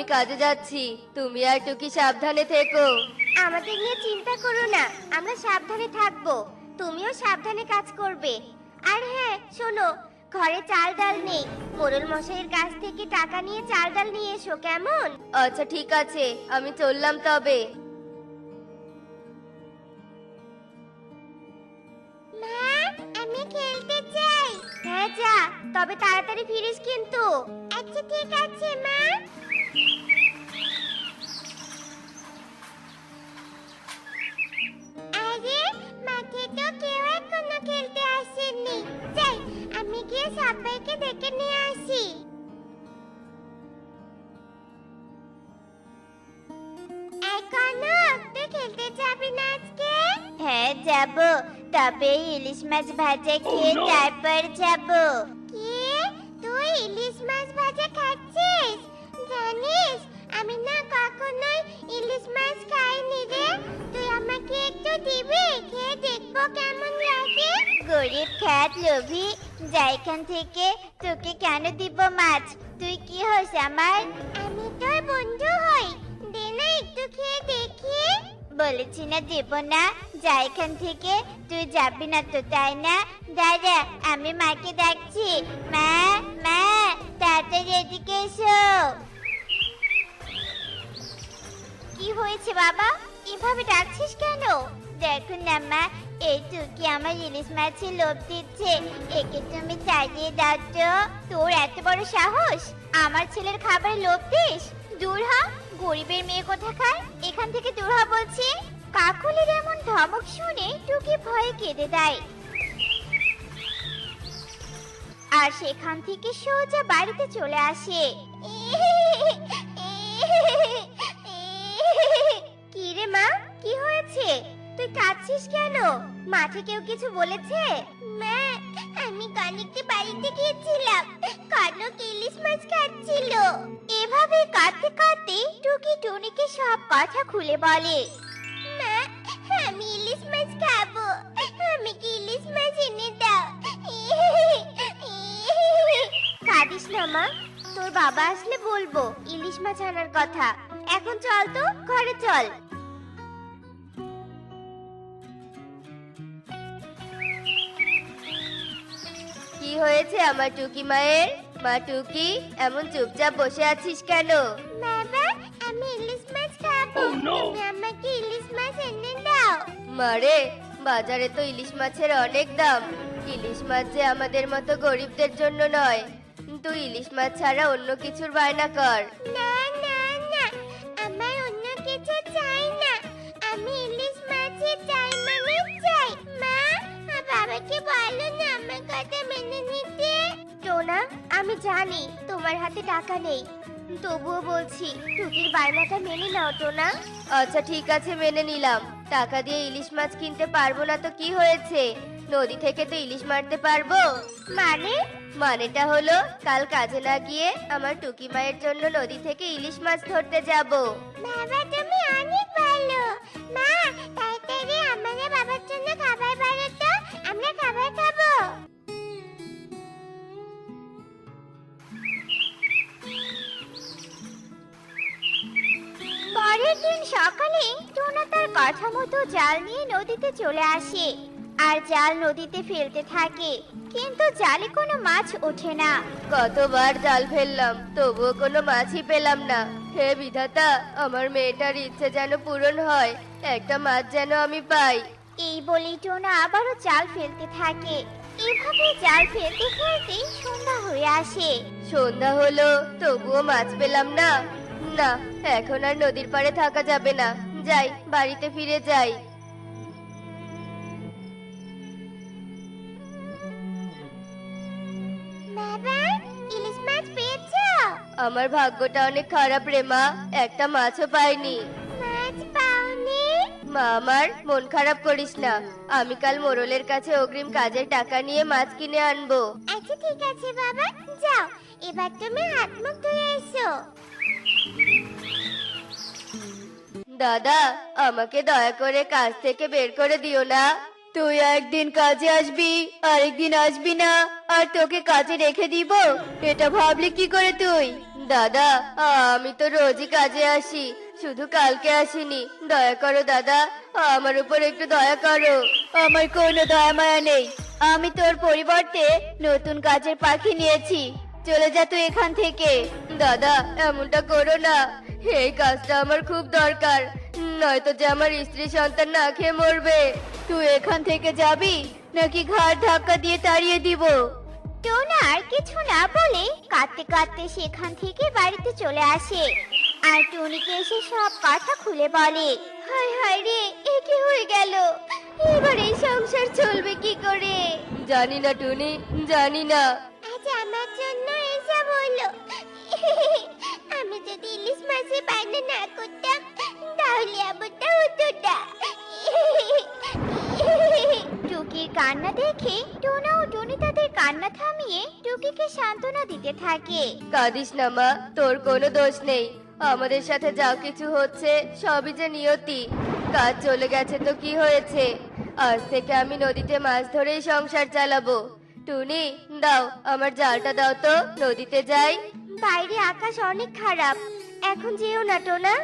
আমি কাজে যাচ্ছি। তুমি আর টুকি সাবধানে থেকো। আমাদের নিয়ে চিন্তা করো না আমরা সাবধানে থাকব। তুমিও সাবধানে কাজ করবে। আর হ্যাঁ শোনো ঘরে চাল ডাল নেই। মোরল মশাইয়ের কাছ থেকে টাকা নিয়ে চাল ডাল নিয়ে এসো কেমন? আচ্ছা ঠিক আছে আমি চললাম তবে। মা আমি খেলতে চাই। হ্যাঁ যা তবে তাড়াতাড়ি ফিরিস কিন্তু। আচ্ছা ঠিক আছে মা। আরে মাঠে তো কেউ এখনও খেলতে আসেনি যাই আমি গিয়ে সবাইকে ডেকে নিয়ে আসি। এখনও তুই খেলতে যাবি না আজকে? হ্যাঁ যাব। তবে ইলিশ মাছ ভাজা খেয়ে তারপর যাব। কি? তুই ইলিশ মাছ আমি না কখনোই ইলিশ মাছ খাইনি রে। তুই আমাকে একটু দিবি? খেয়ে দেখব কেমন লাগে। গরিব খ্যাত লোভী, যা এখান থেকে তোকে কেন দিব মাছ? তুই কি হস আমার? আমি তোর বন্ধু হই। দে না একটু খেয়ে দেখি। বলেছি না দেব না। যা এখান থেকে তুই যাবি না তো, তাই না? দাদা, আমি মাকে ডাকছি। মা মা, তাড়াতাড়ি এদিকে এসো। বাবা, এভাবে ডাকছিস কেন? দেখুন না মা, এই টুকি আমার ইলিশ মাছের লোভ দিচ্ছে। একে তুমি তাড়িয়ে দাও তো। তোর এত বড় সাহস? আমার ছেলের খাবার লোভ দিস? দূর হ, গরিবের মেয়ে কোথাকার? এখান থেকে দূর হ বলছি। কাকুলির এমন ধমক শুনে টুকি ভয়ে কেঁদে দেয়। আর সেখান থেকে সোজা বাড়িতে চলে আসে। মাঠে কেউ কিছু বলেছে? মা, আমি কনিককে বাড়িতে গিয়েছিলাম। কনক ইলিশ মাছ খাচ্ছিল। এভাবে কাঁদতে কাঁদতে টুকি টুনিকে সব কথা খুলে বলে। মা, আমি ইলিশ মাছ খাব। আমি কি ইলিশ মাছ এনে দাও? কাঁদিস না, মা। তোর বাবা আসলে বলব ইলিশ মাছ আনার কথা। এখন চল তো, ঘরে চল। হয়েছে আমার টুকি মায়ের? মা টুকি এমন চুপচাপ বসে আছিস কেন? বাবা আমি ইলিশ মাছ খাব। তুমি আমাকে ইলিশ মাছ এনে দাও। মারে বাজারে তো ইলিশ মাছের অনেক দাম। ইলিশ মাছ যে আমাদের মতো গরিবদের জন্য নয়। তুই ইলিশ মাছ ছাড়া অন্য কিছুর বায়না কর। না না না আমার অন্য কিছু চাই না। আমি ইলিশ মাছই চাই মানে চাই। মা বাবাকে বলো না মেনে নিতে? টোনা আমি জানি তোমার হাতে টাকা নেই। তবুও বলছি টুকির বায়নাটা মেনে নাও টোনা। আচ্ছা ঠিক আছে মেনে নিলাম। টাকা দিয়ে ইলিশ মাছ কিনতে পারব না তো কি হয়েছে? নদী থেকে তো ইলিশ মারতে পারব? মানে? মানেটা হলো কাল কাজে না গিয়ে আমার টুকি মায়ের জন্য নদী থেকে ইলিশ মাছ ধরতে যাব। বাবা তুমি অনেক ভালো। মা পরের দিন সকালে টোনা তার কথা মতো জাল নিয়ে নদীতে চলে আসে। আর জাল নদীতে ফেলতে থাকে কিন্তু জালে কোনো মাছ ওঠে না। কতবার জাল ফেললাম তবুও কোনো মাছই পেলাম না। হে বিধাতা আমার মেয়েটার ইচ্ছে যেন পূরণ হয় একটা মাছ যেন আমি পাই। এই বলেই টোনা আবারও জাল ফেলতে থাকে। এভাবে জাল ফেলতে ফেলতে সন্ধ্যা হয়ে আসে। সন্ধ্যা হলো তবুও মাছ পেলাম না। না এখন আর নদীর পাড়ে থাকা যাবে না। যাই বাড়িতে ফিরে যাই। বাবা ইলিশ মাছ পেয়েছ? আমার ভাগ্যটা অনেক খারাপ রে মা একটা মাছও পাইনি। মাছ পাওনি? মা আমার মন খারাপ করিস না। আমি কাল মোরলের কাছে অগ্রিম কাজের টাকা নিয়ে মাছ কিনে আনব। আচ্ছা ঠিক আছে বাবা যাও। এবার তুমি হাত মুখ ধুয়ে এসো। দাদা, আমাকে দয়া করে কাজ থেকে বের করে দিও না। তুই একদিন কাজে আসবি, আরেকদিন আসবি না, আর তোকে কাজে রেখে দিব? এটা ভাবলি কি করে তুই? দাদা, আমি তো রোজই কাজে আসি, শুধু কালকে আসিনি। দয়া করো দাদা, আমার উপর একটু দয়া করো। আমার কোনো দয়া মায়া নেই। আমি তোর পরিবর্তে নতুন কাজের পাখি নিয়েছি। চলে যা তুই এখান থেকে। দাদা, এমনটা করো না। এই কাজটা আমার খুব দরকার। নয়তো যে আমার স্ত্রী সন্তান না খেয়ে মরবে। তুই এখান থেকে যাবি নাকি ঘাট ধাক্কা দিয়ে তাড়িয়ে দিব? টোনা আর কিছু না বলে কাঁদতে কাঁদতে সেখান থেকে বাড়িতে চলে আসে। আর টুনিকে এসে সব কথা খুলে বলে। হায় হায় রে এ কি হয়ে গেল? এবার এই সংসার চলবে কি করে? জানি না টুনি জানি না। মাছের বায়না না করতাম তাহলে এমনটা হতো না। টুকির কান্না দেখে টোনা ও টুনি তাদের কান্না থামিয়ে টুকিকে সান্ত্বনা দিতে থাকে। কাঁদিস না মা তোর কোনো দোষ নেই। আমাদের সাথে যা কিছু হচ্ছে সবই যে নিয়তি। কাজ চলে গেছে তো কি হয়েছে? আজ থেকে আমি নদীতে মাছ ধরেই সংসার চালাবো। টুনি দাও আমার জালটা দাও তো নদীতে যাই। বাইরে আকাশ অনেক খারাপ। এখন যেও না টোনা।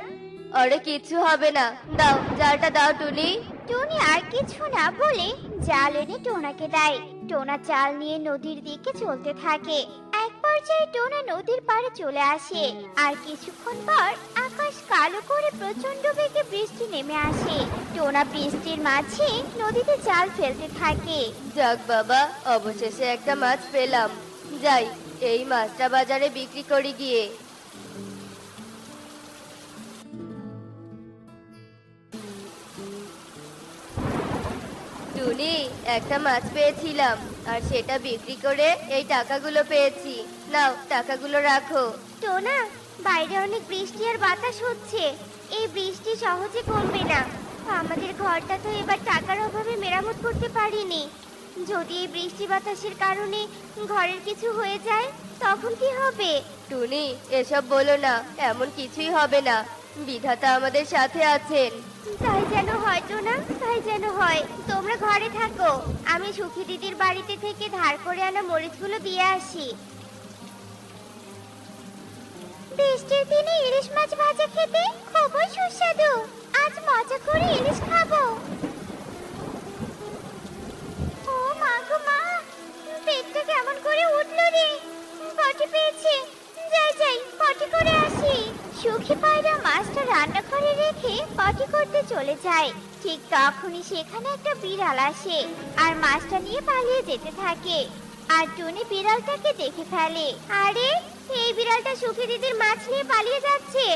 আরে কিছু হবে না। দাও জালটা দাও টুনি। টুনি আর কিছু না বলে জাল এনে টোনাকে দেয়। টোনা জাল নিয়ে নদীর দিকে চলতে থাকে। এক পর্যায়ে টোনা নদীর পাড়ে চলে আসে। আর কিছুক্ষণ পর আকাশ কালো করে প্রচণ্ড বেগে বৃষ্টি নেমে আসে। টোনা বৃষ্টির মাঝে নদীতে জাল ফেলতে থাকে। যাক বাবা অবশেষে একটা মাছ পেলাম। যাই এই মাছটা বাজারে বিক্রি করি গিয়ে। একটা মাছ পেয়েছিলাম আর সেটা বিক্রি করে এই টাকাগুলো পেয়েছি। নাও টাকাগুলো রাখো। টোনা বাইরে অনেক বৃষ্টি আর বাতাস হচ্ছে। এই বৃষ্টি সহজে কমবে না। আমাদের ঘরটা তো এবার টাকার অভাবে মেরামত করতে পারিনি। যদি এই বৃষ্টি বাতাসের কারণে ঘরের কিছু হয়ে যায় তখন কি হবে? টুনি এসব বলো না। এমন কিছুই হবে না। বিধাতা আমাদের সাথে আছেন। তাই যেন হয় না তাই যেন হয়। তোমরা ঘরে থাকো। আমি সুখী দিদির বাড়িতে থেকে ধার করে আনা মরিচগুলো দিয়ে আসি। বৃষ্টির দিনে ইলিশ মাছ ভাজা খেতে খুবই সুস্বাদু। আজ মজা করে ইলিশ খাব। ও মা গো মা, পেটটা কেমন করে উঠল রে। পটি পেয়েছে। যাই যাই, পটি করে আসি। সুখী পায়রা মাছটা রান্নাঘরে রেখে পটি করতে চলে যায়। ঠিক তখনই সেখানে একটা বিড়াল আসে আর মাছটা নিয়ে পালিয়ে যেতে থাকে। আর টুনি বিড়ালটাকে দেখে ফেলে। আরে, এই বিড়ালটা সুখী দিদির মাছ নিয়ে পালিয়ে যাচ্ছে।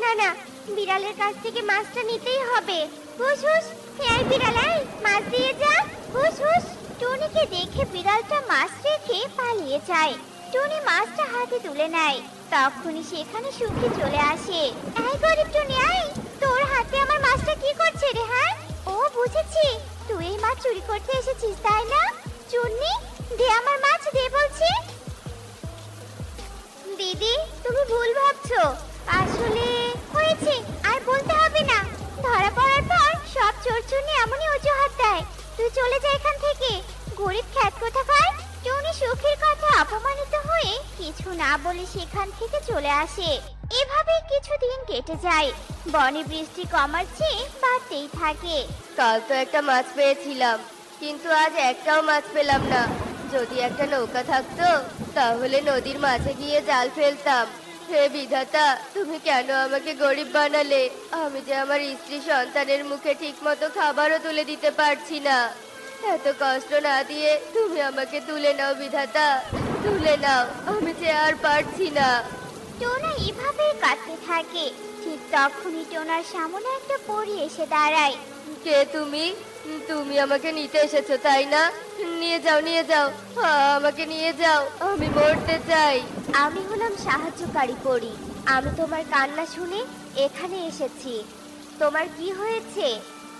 না না, বিড়ালের কাছ থেকে মাছটা নিতেই হবে। হুস হুস এই বিড়ালাই মাছ দিয়ে যা। হুস হুস টুনিকে দেখে বিড়ালটা মাছ রেখে পালিয়ে যায়। টুনি মাছটা হাতে তুলে নেয়। তখনই সেখানে সুখী চলে আসে। এই গরিব টুনি তোর হাতে আমার মাছটা কি করছে রে হ্যাঁ? ও, বুঝেছি। তুই এই মাছ চুরি করতে এসেছিস, তাই না? চুন্নি, দে আমার মাছ, দে বলছি। দিদি, তুমি ভুল ভাবছ। আসলে হয়েছে, আর বলতে হবে না। ধরা পড়ার পর সব চোরচুনি এমনই অজুহাত দেয়। তুই চলে যা এখান থেকে। গরিব খ্যাত কোথাকার টুনি সুখের কথা, অপমানিত হয়ে কিছু না বলে সেখান থেকে চলে আসে। এভাবে কিছুদিন কেটে যায়। বনে বৃষ্টি কমার চেয়ে বাড়তেই থাকে। কাল তো একটা মাছ পেয়েছিলাম, কিন্তু আজ একটাও মাছ পেলাম না। যদি একটা নৌকা থাকতো, তাহলে নদীর মাঝে গিয়ে জাল ফেলতাম। হে বিধাতা, তুমি কেন আমাকে গরিব বানালে? আমি যে আমার স্ত্রী সন্তানের মুখে ঠিকমতো খাবারও তুলে দিতে পারছি না। এত কষ্ট না দিয়ে তুমি আমাকে তুলে নাও বিধাতা। তুলে নাও আমি যে আর পারছি না। টোনা এভাবেই কাটতে থাকে। ঠিক তখনই টোনার সামনে একটা পরী এসে দাঁড়ায়। কে তুমি? তুমি আমাকে নিতে এসেছ তাই না? নিয়ে যাও নিয়ে যাও। আমাকে নিয়ে যাও আমি মরতে চাই। আমি হলাম সাহায্যকারী পরী। আমি তোমার কান্না শুনে এখানে এসেছি। তোমার কি হয়েছে?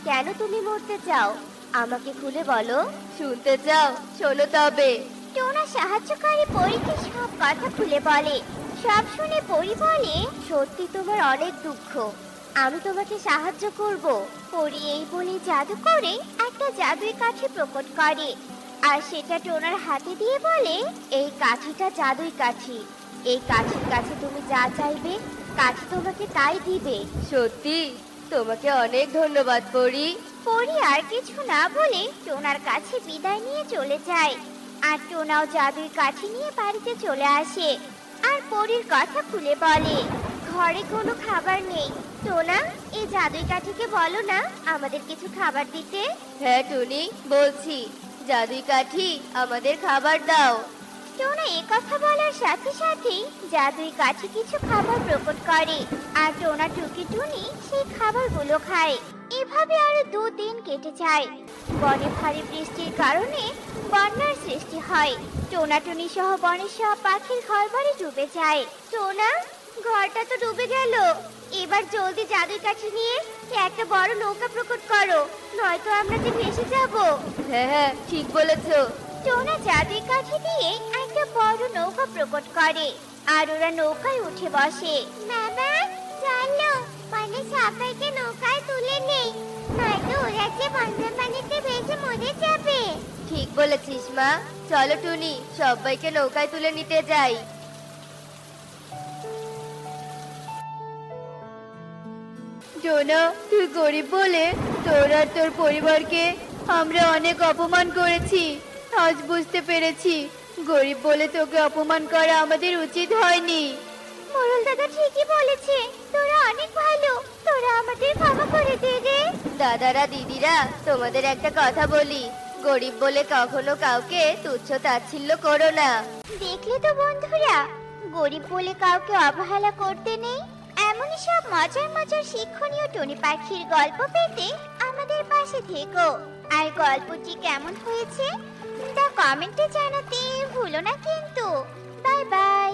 কেন তুমি মরতে চাও? আমাকে খুলে বলো। শুনতে চাও শোনো তবে। টোনা সাহায্যকারী পরীকে সব কথা খুলে বলে। সব শুনে পরী বলে সত্যি তোমার অনেক দুঃখ। আমি তোমাকে সাহায্য করব। পরী এই বলে জাদু করে একটা জাদুই কাঠি প্রকট করে। আর সেটা টোনার হাতে দিয়ে বলে এই কাঠিটা জাদুই কাঠি। এই কাঠির কাছে তুমি যা চাইবে কাঠি তোমাকে তাই দিবে। সত্যি? তোমাকে অনেক ধন্যবাদ পরি। পরি আর কিছু না বলে টোনার কাছে বিদায় নিয়ে চলে যায়। আর টোনাও জাদুর কাঠি নিয়ে বাড়িতে চলে আসে আর পরীর কথা খুলে বলে ঘরে কোনো খাবার নেই। টোনা এই জাদুই কাঠিকে বলো না আমাদের কিছু খাবার দিতে? হ্যাঁ টুনি বলছি জাদুই কাঠি আমাদের খাবার দাও। টোনা এ কথা বলার সাথে সাথেই জাদুই কাঠি কিছু খাবার প্রকট করে আর টোনা টুকি টুনি সেই খাবারগুলো খায়। এভাবে আরও দুদিন কেটে যায়। বনে ভারী বৃষ্টির কারণে বন্যার সৃষ্টি হয়। টোনা টুনি সহ বনের সব পাখির ঘর বাড়ি ডুবে যায়। টোনা ঘরটা তো ডুবে গেল। এবার জলদি জাদুই কাঠি নিয়ে একটা বড় নৌকা প্রকট করো। নয়তো আমরা যে ভেসে যাব। হ্যাঁ হ্যাঁ ঠিক বলেছ। টোনা জাদুই কাঠি দিয়ে একটা বড় নৌকা প্রকট করে। আর ওরা নৌকায় উঠে বসে। বাবা মানে ঠিক বলেছিস, মা। চলো টুনি, সবাইকে নৌকায় তুলে নিতে যাই। তুই গরিব বলে তোর আর তোর পরিবারকে আমরা অনেক অপমান করেছি। আজ বুঝতে পেরেছি, গরিব বলে তোকে অপমান করা আমাদের উচিত হয়নি। মোরল দাদা ঠিকই বলেছে। তোরা অনেক ভালো। তোরা আমাদের ক্ষমা করে দে রে। দাদারা দিদিরা তোমাদের একটা কথা বলি। গরিব বলে কখনো কাউকে তুচ্ছ তাচ্ছিল্য করো না। দেখলে তো বন্ধুরা গরিব বলে কাউকে অবহেলা করতে নেই। এমনই সব মজার মজার শিক্ষণীয় টনি পাখির গল্প পেতে আমাদের পাশে থেকো। আর গল্পটি কেমন হয়েছে তা কমেন্টে জানাতে ভুলো না কিন্তু। Bye bye.